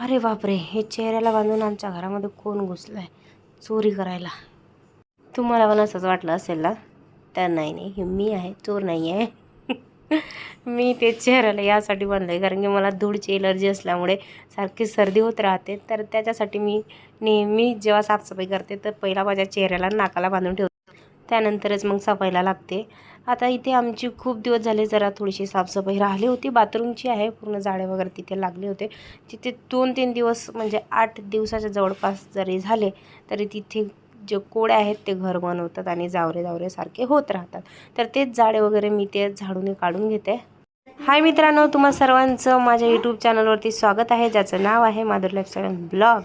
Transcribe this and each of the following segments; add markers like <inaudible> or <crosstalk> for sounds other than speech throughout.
अरे बापरे हे चेहऱ्याला बांधून आमच्या घरामध्ये कोण घुसलं आहे चोरी करायला. तुम्हाला पण असंच वाटलं असेल ना? तर नाही नाही हे मी आहे चोर नाही आहे. <laughs> मी ते चेहऱ्याला यासाठी बांधलं आहे कारण की मला धूळची एलर्जी असल्यामुळे सारखी सर्दी होत राहते. तर त्याच्यासाठी मी नेहमी जेव्हा साफसफाई करते तर पहिला माझ्या चेहऱ्याला नाकाला बांधून ठेवते. त्यानंतरच मग सफाईला लागते. आता इथे आमची खूप दिवस झाले जरा थोडीशी साफसफाई राहिली होती. बाथरूमची आहे पूर्ण जाळे वगैरे तिथे लागले होते. तिथे दोन तीन दिवस म्हणजे आठ दिवसाच्या जवळपास जरी झाले तरी तिथे जे कोड्या आहेत ते घर बनवतात आणि जावरे जावरे सारखे होत राहतात. तर तेच जाळे वगैरे मी ते झाडून काढून घेते. हाय मित्रांनो तुम्हा सर्वांचं माझ्या यूट्यूब चॅनलवरती स्वागत आहे. ज्याचं नाव आहे माधुर लाईफस्टाईल ब्लॉग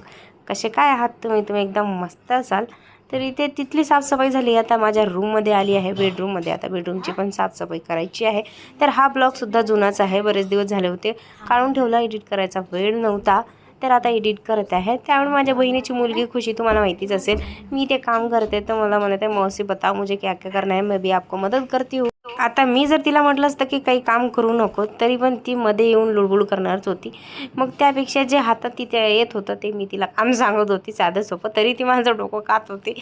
कसे काय आहात तुम्ही? तुम्ही एकदम मस्त असाल. तर इथे तिथली साफसफाई झाली. आता माझ्या रूममध्ये आली आहे बेडरूममध्ये आता बेडरूमची पण साफसफाई करायची आहे. तर हा ब्लॉगसुद्धा जुनाच आहे. बरेच दिवस झाले होते. काढून ठेवला एडिट करायचा वेळ नव्हता. तर आता एडिट करत आहे. त्यामुळे माझ्या बहिणीची मुलगी खुशी तुम्हाला माहितीच असेल. मी ते काम करते. तर मला म्हणत आहे मौसी बताओ मुझे क्या क्या करना है? मैं भी आपको मदत करती हूँ. आता मी जर तिला म्हटलं असतं की काही काम करू नको तरी पण ती मध्ये येऊन लुडबुड करणारच होती. मग त्यापेक्षा जे हातात तिथे येत होतं ते मी तिला काम सांगत होती साधं सोपं तरी ती माझं डोकं कात होती.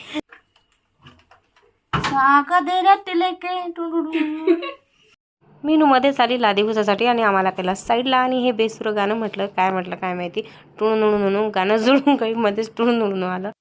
<laughs> मीनू मध्येच आली लादीभुसासाठी आणि आम्हाला केला साईडला आणि हे बेसुरं गाणं म्हटलं काय म्हटलं काय माहिती? टुणू नुणू नुणू गाणं जुळून काही मध्येच टुणू नुणू आलं.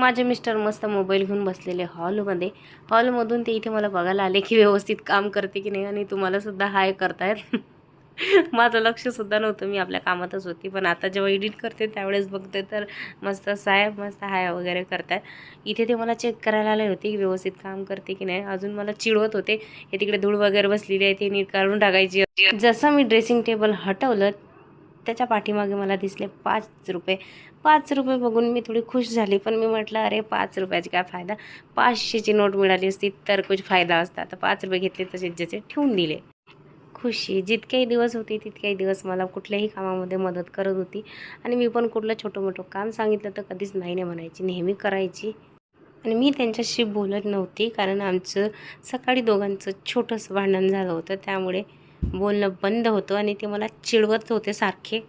माझे मिस्टर मस्त मोबाईल घेऊन बसलेले हॉलमध्ये. हॉलमधून ते इथे मला बघायला आले की व्यवस्थित काम करते की नाही आणि तुम्हालासुद्धा हाय करतायत. <laughs> माझं लक्षसुद्धा नव्हतं मी आपल्या कामातच होती. पण आता जेव्हा एडिट करते त्यावेळेस बघते तर मस्त साहेब मस्त हाय वगैरे करतात. इथे ते मला चेक करायला आले होते की व्यवस्थित काम करते की नाही. अजून मला चिडवत होते. हे तिकडे धूळ वगैरे बसलेली आहे ते नीट काढून टाकायची जसं मी ड्रेसिंग टेबल हटवलं त्याच्या पाठीमागे मला दिसले पाच रुपये. पाच रुपये बघून मी थोडी खुश झाली. पण मी म्हटलं अरे पाच रुपयाची काय फायदा? पाचशेची नोट मिळाली असती तर कुछ फायदा असता. तर पाच रुपये घेतले तसेच जसे ठेवून दिले. खुशी. जितकेही दिवस होती तितकेही दिवस मला कुठल्याही कामामध्ये मदत करत होती. आणि मी पण कुठलं छोटं मोठं काम सांगितलं तर कधीच नाही नाही म्हणायची. नेहमी करायची. आणि मी त्यांच्याशी बोलत नव्हती कारण आमचं सकाळी दोघांचं छोटंसं भांडण झालं होतं. त्यामुळे बोलणं बंद होतं आणि ते मला चिडवत होते सारखे.